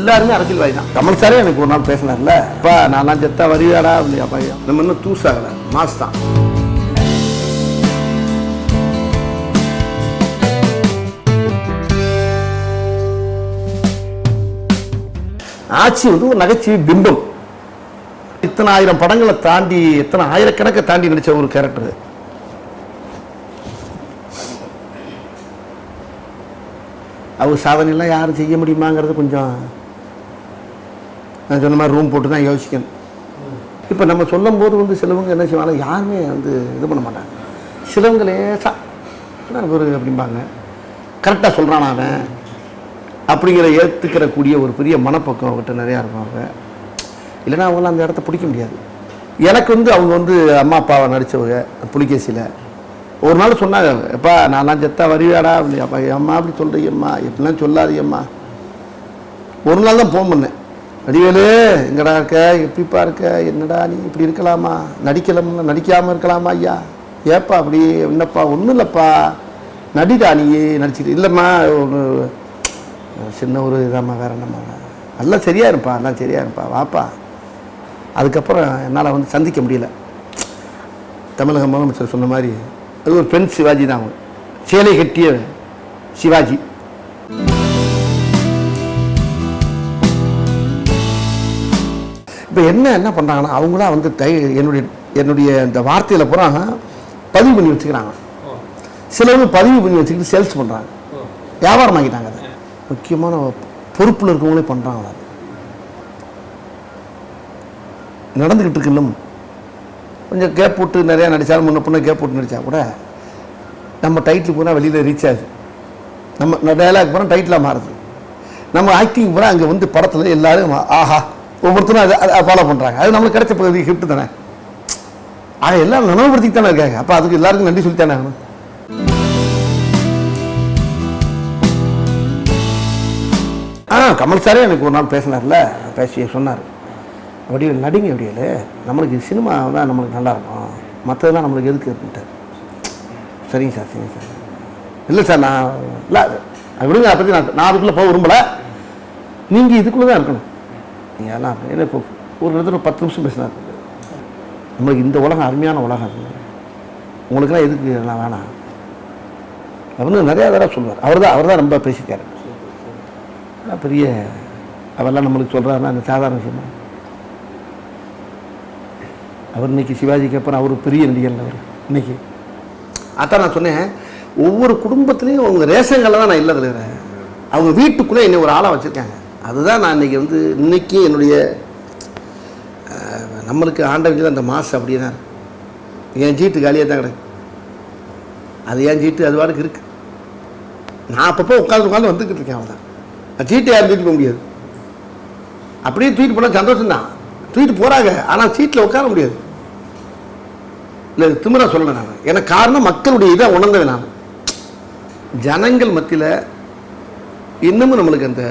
எல்லாருமே அரசியல்வாதி தான். கமல் சாரே எனக்கு ஒரு நாள் பேசினார்ல அப்பா நான்லாம் செத்தா வருவியாடா அப்படியா பையன் நம்ம இன்னும் தூசாகல மாஸ் தான். ஆட்சி வந்து ஒரு நகைச்சுவை பிம்பம். இத்தனை ஆயிரம் படங்களை தாண்டி இத்தனை ஆயிரக்கணக்கை தாண்டி நடித்த ஒரு கேரக்டர் அவர் சாதனைலாம் யாரும் செய்ய முடியுமாங்கிறது கொஞ்சம் நான் சொன்ன மாதிரி ரூம் போட்டு தான் யோசிக்கணும். இப்போ நம்ம சொல்லும் போது வந்து சிலவங்க என்ன செய்வாங்க? யாருமே வந்து இது பண்ண மாட்டாங்க. சிலவங்க லேசாக ஒரு அப்படிம்பாங்க. கரெக்டாக சொல்கிறான் அவன்? அப்படிங்கிற ஏற்றுக்கிற கூடிய ஒரு பெரிய மனப்பக்கம் அவங்ககிட்ட நிறையா இருக்கும் அவங்க. இல்லைன்னா அவங்களாம் அந்த இடத்த பிடிக்க முடியாது. எனக்கு வந்து அவங்க வந்து அம்மா அப்பாவை நடித்தவங்க புலிகேசியில். ஒரு நாள் சொன்னாங்க எப்பா நான்லாம் செத்தா வருவியாடா அப்படி அப்பா அம்மா அப்படி சொல்கிறீங்கம்மா எப்படிலாம் சொல்லாதீங்கம்மா. ஒரு நாள் தான் ஃபோன் பண்ணேன். வடிவேலு எங்கடா இருக்க எப்படிப்பா இருக்க என்னடா நீ இப்படி இருக்கலாமா? நடிக்கலாம் நடிக்காமல் இருக்கலாமா ஐயா? ஏப்பா அப்படி என்னப்பா? ஒன்றும் இல்லைப்பா. நடிடா நீ நடிச்சிட்டு இல்லைம்மா ஒரு சின்ன ஒரு இதாம்மா வேற என்னம்மா? எல்லாம் சரியாக இருப்பா எல்லாம் சரியாக இருப்பா வாப்பா. அதுக்கப்புறம் என்னால் வந்து சந்திக்க முடியல. தமிழக முதலமைச்சர் சொன்ன மாதிரி அது ஒரு பெண் சிவாஜி தான் அவங்க. சேலை கட்டிய சிவாஜி. இப்போ என்ன என்ன பண்ணுறாங்கன்னா அவங்களாம் வந்து தை என்னுடைய என்னுடைய இந்த வார்த்தையில் பூரா பதிவு பண்ணி வச்சுக்கிறாங்க. சிலவங்க பதிவு பண்ணி வச்சுக்கிட்டு சேல்ஸ் பண்ணுறாங்க வியாபாரம் ஆகிட்டாங்க அதை. முக்கியமான பொறுப்பில் இருக்கவங்களே பண்ணுறாங்க அதை. நடந்துக்கிட்டு இருக்குல்ல கொஞ்சம் கேப் போட்டு நிறையா நடித்தாலும் முன்ன பொண்ணு கேப் போட்டு நடித்தா கூட நம்ம டைட்டில் பூரா வெளியில் ரீச் ஆகுது. நம்ம டைலாக் பூரா டைட்டிலாக மாறுது. நம்ம ஆக்டிங் பூரா அங்கே வந்து படத்தில் எல்லாரும் ஆஹா ஒவ்வொருத்தரும் அதை அதை ஃபாலோ பண்ணுறாங்க அது நம்மளுக்கு கிடைச்ச பகுதி ஹிஃப்ட் தானே? ஆனால் எல்லாம் நினைவுபடுத்திட்டு தானே இருக்காங்க. அப்போ அதுக்கு எல்லாருக்கும் நன்றி சொல்லித்தானே ஆகணும்? ஆ கமல் சாரே எனக்கு ஒரு நாள் பேசினார்ல. பேசி சொன்னார். வடிவில் நடிங்க வடிவில். நம்மளுக்கு சினிமா தான் நம்மளுக்கு நல்லா இருக்கும். மற்றதெல்லாம் நம்மளுக்கு எதுக்கு? அப்படின்ட்டார். சரிங்க சார் சரிங்க சார். இல்லை சார் நான் இல்லை அது விடுங்க அதை பற்றி நான் நான் அதுக்குள்ளே போக விரும்பலை. நீங்கள் இதுக்குள்ளே தான் இருக்கணும். ஏன்னா ஏன்னா இப்போ ஒரு இடத்துல ஒரு பத்து நிமிஷம் பேசினார் நம்மளுக்கு இந்த உலகம் அருமையான உலகம் அது. உங்களுக்குலாம் எதுக்கு நான் வேணாம்? அவர் நிறையா தடவை சொல்லுவார். அவர் தான் அவர் தான் ரொம்ப பேசியிருக்காரு அதான் பெரிய அவெல்லாம் நம்மளுக்கு சொல்கிறாருன்னா அந்த சாதாரண விஷயமா? அவர் இன்னைக்கு சிவாஜிக்கு அப்புறம் அவர் பெரிய நடிகர் அவர். இன்னைக்கு. அதான் நான் சொன்னேன். ஒவ்வொரு குடும்பத்துலேயும் அவங்க ரேஷங்களில் தான் நான் இல்லை தலைவர் அவங்க வீட்டுக்குள்ளே என்னை ஒரு ஆளாக வச்சுருக்காங்க. அதுதான் நான் இன்னைக்கு வந்து இன்னைக்கு என்னுடைய நம்மளுக்கு ஆண்டவங்க அந்த மாசு அப்படியே தான் என் சீட்டு காலியாக தான் கிடக்கு. அது என் சீட்டு அது வாடகை இருக்குது நான் அப்பப்போ உட்காந்து உட்காந்து வந்துக்கிட்டு இருக்கேன் அவன் தான் சீட்டை யாரும் தூக்கிட்டு போக முடியாது. அப்படியே தூக்கிட்டு போனால் சந்தோஷம் தான் தூக்கிட்டு போகிறாங்க ஆனால் சீட்டில் உட்கார முடியாது. இல்லை திமிரா சொல்லலை நான். எனக்கு காரணம் மக்களுடைய இதை உணர்ந்தது நான். ஜனங்கள் மத்தியில் இன்னமும் நம்மளுக்கு அந்த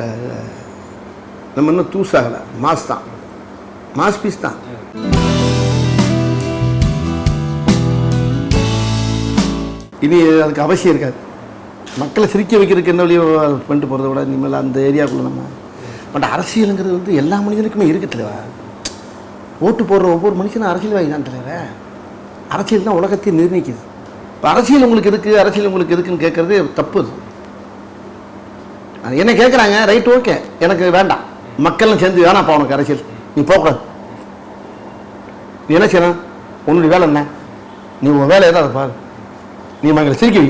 நம்ம இன்னும் தூசாகலை மாஸ் தான். மாஸ் பீஸ் தான். இனி அதுக்கு அவசியம் இருக்காது. மக்களை சிரிக்க வைக்கிறதுக்கு என்ன வழியோ பண்ணிட்டு போகிறத விட இனிமேல் அந்த ஏரியாவுக்குள்ள நம்ம பட் அரசியலுங்கிறது வந்து எல்லா மனிதனுக்குமே இருக்குது தலைவா. ஓட்டு போடுற ஒவ்வொரு மனுஷனும் அரசியல்வாதி தான் தலைவர் அரசியல் தான் உலகத்தை நிர்ணயிக்குது. இப்போ அரசியல் உங்களுக்கு எதுக்கு? அரசியல் உங்களுக்கு எதுக்குன்னு கேட்குறது தப்பு அது. அது என்ன கேட்குறாங்க? ரைட் ஓகே எனக்கு வேண்டாம். மக்கள்லாம் சேர்ந்து வேணாப்பா உனக்கு அரசியல். நீ போகக்கூடாது. நீ என்ன செய்யணும்? உன்னுடைய வேலை என்ன? நீ உன் வேலை என்ன பாரு. நீ மங்களை சிரிக்கி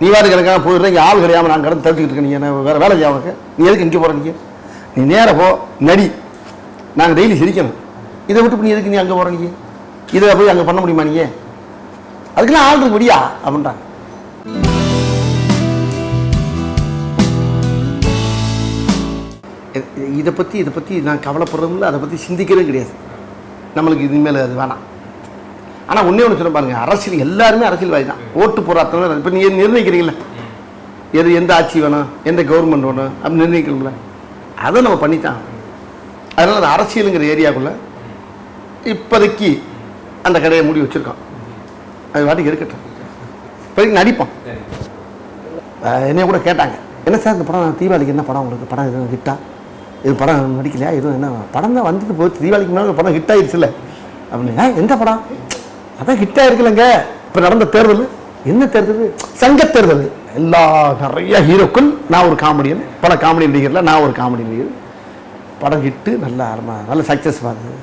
நீ வேறு கிடக்காம போயிடுற இங்கே ஆள் கிடையாமல் நான் கடந்து தடுத்துக்கிட்டு இருக்கேன். நீ என்ன வேறு வேலை செய்ய உனக்கு நீ எதுக்கு நிற்க போகிற நீ? நீ நேராக போ நடி. நாங்கள் டெய்லி சிரிக்கணும். இதை விட்டு நீ எதுக்கு நீ அங்கே போகிற நீ? இதை போய் அங்கே பண்ண முடியுமா நீங்கள் அதுக்கெல்லாம் ஆள் இருக்கு முடியா அப்படின்றாங்க. இதை பற்றி இதை பற்றி நான் கவலைப்படுறதும் இல்லை அதை பற்றி சிந்திக்கிறதும் கிடையாது. நம்மளுக்கு இனிமேல் அது வேணாம். ஆனால் ஒன்றே ஒன்று சொல்ல பாருங்க அரசியல் எல்லாருமே அரசியல்வாதி தான். ஓட்டு அத்தனை இப்போ நீங்கள் நிர்ணயிக்கிறீங்களே எது எந்த ஆட்சி வேணும் எந்த கவர்மெண்ட் வேணும் அப்படி நிர்ணயிக்கணும்ல? அதை நம்ம பண்ணித்தான் அதனால் அந்த அரசியலுங்கிற ஏரியாக்குள்ளே இப்போதைக்கு அந்த கடையை மூடி வச்சுருக்கோம். அது வாட்டிக்கு இருக்கட்டும். இப்போதைக்கு நடிப்போம். என்னைய கூட கேட்டாங்க. என்ன சார் இந்த படம் தீபாவளிக்கு என்ன படம் உங்களுக்கு? படம் எதுவும் ஹிட்டா இது படம் நடிக்கலையா? எதுவும் என்ன படம் தான் வந்துட்டு போச்சு. தீபாவளிக்கு முன்னாடி படம் ஹிட் ஆயிடுச்சுல்ல அப்படின்னு எந்த படம்? அதான் ஹிட் ஆயிருக்குல்லங்க. இப்போ நடந்த தேர்தல். என்ன தேர்தல்? சங்க தேர்தல். எல்லா நிறைய ஹீரோக்கள் நான் ஒரு காமெடியன். பல காமெடி நடிகரில் நான் ஒரு காமெடி நடிகர். படம் ஹிட்டு நல்லா ஆரம்ப நல்ல சக்ஸஸ் பார்த்து